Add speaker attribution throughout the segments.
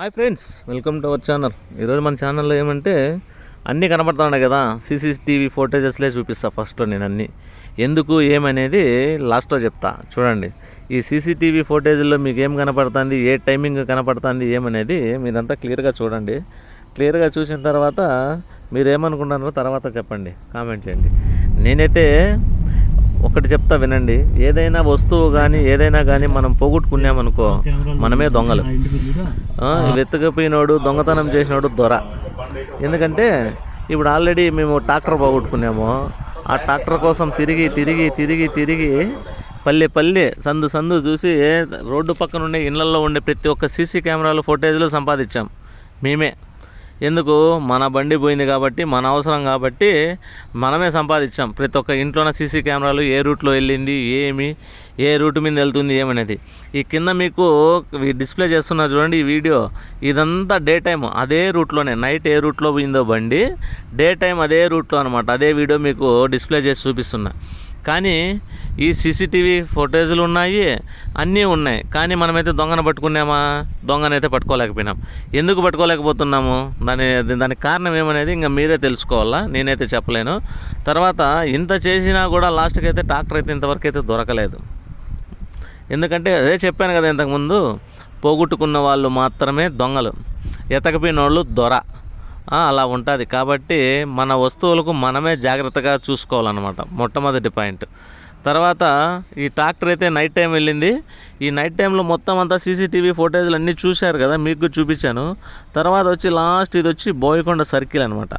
Speaker 1: Hi friends welcome to our channel. ఈరోజు మన ఛానల్లో ఏమంటే అన్నీ కనపడుతున్నాయి కదా సీసీటీవీ ఫోటేజెస్లే చూపిస్తా ఫస్ట్లో నేను అన్నీ. ఎందుకు ఏమనేది లాస్ట్లో చెప్తా. చూడండి ఈ సీసీటీవీ ఫోటేజ్లో మీకు ఏం కనపడుతుంది ఏ టైమింగ్ కనపడుతుంది ఏమనేది మీరంతా క్లియర్గా చూడండి. క్లియర్గా చూసిన తర్వాత మీరు ఏమనుకుంటున్నారో తర్వాత చెప్పండి కామెంట్ చేయండి. నేనైతే ఒకటి చెప్తా వినండి. ఏదైనా వస్తువు కానీ ఏదైనా కానీ మనం పోగొట్టుకున్నామనుకో మనమే దొంగలు. ఆ, దొంగతనం చేసినోడు దొర. ఎందుకంటే ఇప్పుడు ఆల్రెడీ మేము ట్రాక్టర్ పోగొట్టుకున్నాము. ఆ ట్రాక్టర్ కోసం తిరిగి తిరిగి తిరిగి తిరిగి పల్లె పల్లె సందు సందు చూసి రోడ్డు పక్కన ఉండే ఇళ్ళలో ఉండే ప్రతి ఒక్క సీసీ కెమెరాలు ఫోటేజ్లు సంపాదించాం. మేమే. ఎందుకు? మన బండి పోయింది కాబట్టి మన అవసరం కాబట్టి మనమే సంపాదించాం. ప్రతి ఒక్క ఇంట్లోన సీసీ కెమెరాలు ఏ రూట్లో వెళ్ళింది ఏమి ఏ రూట్ మీద వెళ్తుంది ఏమనేది. ఈ కింద మీకు డిస్ప్లే చేస్తున్నా చూడండి ఈ వీడియో. ఇదంతా డే టైం అదే రూట్లోనే. నైట్ ఏ రూట్లో పోయిందో బండి డే టైం అదే రూట్లో అనమాట అదే వీడియో మీకు డిస్ప్లే చేసి చూపిస్తున్నా. కానీ ఈ సీసీటీవీ ఫోటేజ్లు ఉన్నాయి అన్నీ ఉన్నాయి. కానీ మనమైతే దొంగను పట్టుకున్నామా? దొంగనైతే పట్టుకోలేకపోయినాం. ఎందుకు పట్టుకోలేకపోతున్నాము? దాని దానికి కారణం ఏమనేది ఇంకా మీరే తెలుసుకోవాలా? నేనైతే చెప్పలేను. తర్వాత ఇంత చేసినా కూడా లాస్ట్కి అయితే ట్రాక్టర్ అయితే ఇంతవరకు అయితే దొరకలేదు. ఎందుకంటే అదే చెప్పాను కదా ఇంతకుముందు పోగొట్టుకున్న వాళ్ళు మాత్రమే దొంగలు. ఎతకపోయిన వాళ్ళు దొర. అలా ఉంటుంది. కాబట్టి మన వస్తువులకు మనమే జాగ్రత్తగా చూసుకోవాలన్నమాట. మొట్టమొదటి పాయింట్. తర్వాత ఈ ట్రాక్టర్ అయితే నైట్ టైం వెళ్ళింది. ఈ నైట్ టైంలో మొత్తం అంతా సీసీటీవీ ఫోటేజ్లు అన్నీ చూశారు కదా మీకు చూపించాను. తర్వాత వచ్చి లాస్ట్ ఇది వచ్చి బోయకొండ సర్కిల్ అనమాట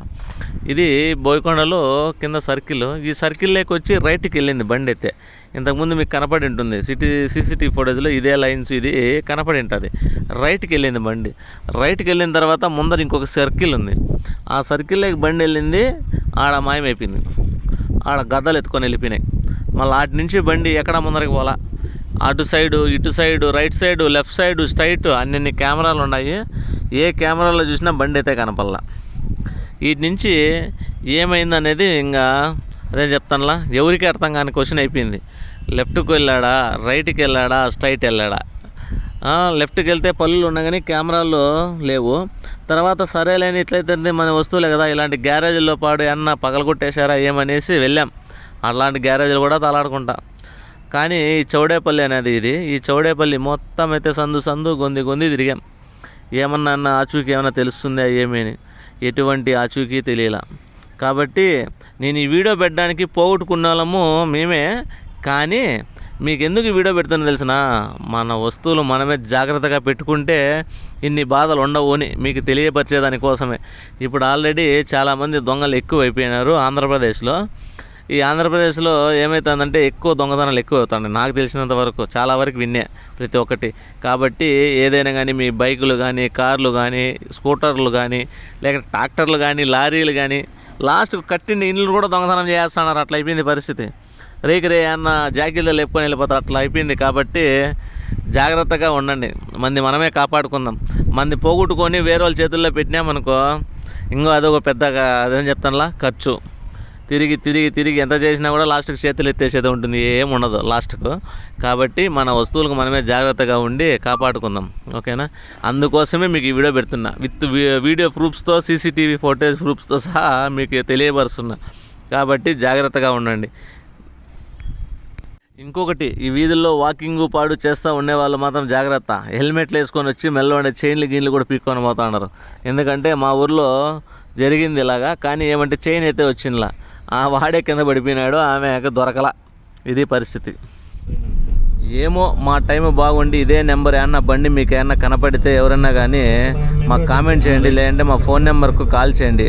Speaker 1: ఇది బోయకొండలో కింద సర్కిల్ ఈ సర్కిల్లోకి వచ్చి రైట్కి వెళ్ళింది బండి అయితే. ఇంతకుముందు మీకు కనపడి ఉంటుంది. సిటీ సీసీటీవీ ఫోటేజ్లో ఇదే లైన్స్ ఇది కనపడి ఉంటుంది. రైట్కి వెళ్ళింది బండి. రైట్కి వెళ్ళిన తర్వాత ముందర ఇంకొక సర్కిల్ ఉంది. ఆ సర్కిల్లోకి బండి వెళ్ళింది. ఆడ మాయమైపోయింది. ఆడ గద్దలు ఎత్తుకొని వెళ్ళిపోయినాయి. మళ్ళీ అటు నుంచి బండి ఎక్కడ ముందరికి పోలా? అటు సైడు ఇటు side right side left side straight అన్ని కెమెరాలు ఉన్నాయి. ఏ కెమెరాలో చూసినా బండి అయితే కనపల్లా వీటి నుంచి ఏమైందనేది ఇంకా అదే చెప్తానులా. ఎవరికి అర్థం కాని క్వశ్చన్ అయిపోయింది. లెఫ్ట్కి వెళ్ళాడా? రైట్కి వెళ్ళాడా? స్ట్రైట్ వెళ్ళాడా? లెఫ్ట్కి వెళ్తే పళ్ళు ఉన్నా కానీ కెమెరాలు లేవు. తర్వాత సరేలేని ఇట్లయితే మన వస్తువులే కదా ఇలాంటి గ్యారేజ్లో పాడు అన్న పగలగొట్టేశారా ఏమనేసి వెళ్ళాం. అలాంటి గ్యారేజ్లు కూడా తలాడుకుంటా. కానీ ఈ చౌడేపల్లి అనేది ఇది. ఈ చౌడేపల్లి మొత్తం అయితే సందు సందు గొంది గొంది తిరిగాం. ఏమన్నా అన్న ఆచూకీ ఏమన్నా తెలుస్తుందా ఏమీ ఎటువంటి ఆచూకీ తెలియలా. కాబట్టి నేను ఈ వీడియో పెట్టడానికి పోగొట్టుకున్న వాళ్ళము మేమే. కానీ మీకు ఎందుకు వీడియో పెడుతున్నా తెలిసిన? మన వస్తువులు మనమే జాగ్రత్తగా పెట్టుకుంటే ఇన్ని బాధలు ఉండవు అని మీకు తెలియపరిచేదాని కోసమే ఇప్పుడు ఆల్రెడీ చాలామంది దొంగలు ఎక్కువ అయిపోయినారు ఆంధ్రప్రదేశ్లో. ఈ ఆంధ్రప్రదేశ్లో ఏమవుతుందంటే ఎక్కువ దొంగతనాలు ఎక్కువ అవుతాయి నాకు తెలిసినంత వరకు చాలా వరకు విన్నే ప్రతి ఒక్కటి. కాబట్టి ఏదైనా కానీ మీ బైకులు కానీ కార్లు కానీ స్కూటర్లు కానీ లేక ట్రాక్టర్లు కానీ లారీలు కానీ లాస్ట్ కట్టిన ఇండ్లు కూడా దొంగతనం చేస్తున్నారు. అట్లా అయిపోయింది పరిస్థితి. రేకి రే అన్న జాకీలో లేపుకొని వెళ్ళిపోతారు అట్లా అయిపోయింది. కాబట్టి జాగ్రత్తగా ఉండండి. మంది మనమే కాపాడుకుందాం. మంది పోగొట్టుకొని వేరే వాళ్ళ చేతుల్లో పెట్టినామనుకో ఇంకో అదొక పెద్దగా అదేం చెప్తానులా? ఖర్చు. తిరిగి తిరిగి తిరిగి ఎంత చేసినా కూడా లాస్ట్కి చేతులు ఎత్తేసేది ఉంటుంది. ఏం ఉండదు లాస్ట్కు. కాబట్టి మన వస్తువులకు మనమే జాగ్రత్తగా ఉండి కాపాడుకుందాం. ఓకేనా? అందుకోసమే మీకు ఈ వీడియో పెడుతున్నా. విత్ వీ- వీడియో ప్రూఫ్స్తో సీసీటీవీ ఫోటేజ్ ప్రూఫ్స్తో సహా మీకు తెలియపరుస్తున్నా. కాబట్టి జాగ్రత్తగా ఉండండి. ఇంకొకటి ఈ వీధుల్లో వాకింగ్ పాడు చేస్తూ ఉండేవాళ్ళు మాత్రం జాగ్రత్త. హెల్మెట్లు వేసుకొని వచ్చి మెల్ల ఉండే చైన్లు గీన్లు కూడా పీక్కొని పోతా ఉన్నారు. ఎందుకంటే మా ఊర్లో జరిగింది ఇలాగా. కానీ ఏమంటే చైన్ అయితే వచ్చిందిలా. ఆ వాడే కింద పడిపోయినాడు ఆమె దొరకల. ఇది పరిస్థితి. ఏమో మా టైం బాగుండి ఇదే నెంబర్ ఏమన్నా బండి మీకు ఏమన్నా కనపడితే ఎవరన్నా కానీ మాకు కామెంట్ చేయండి లేదంటే మా ఫోన్ నెంబర్కు కాల్ చేయండి.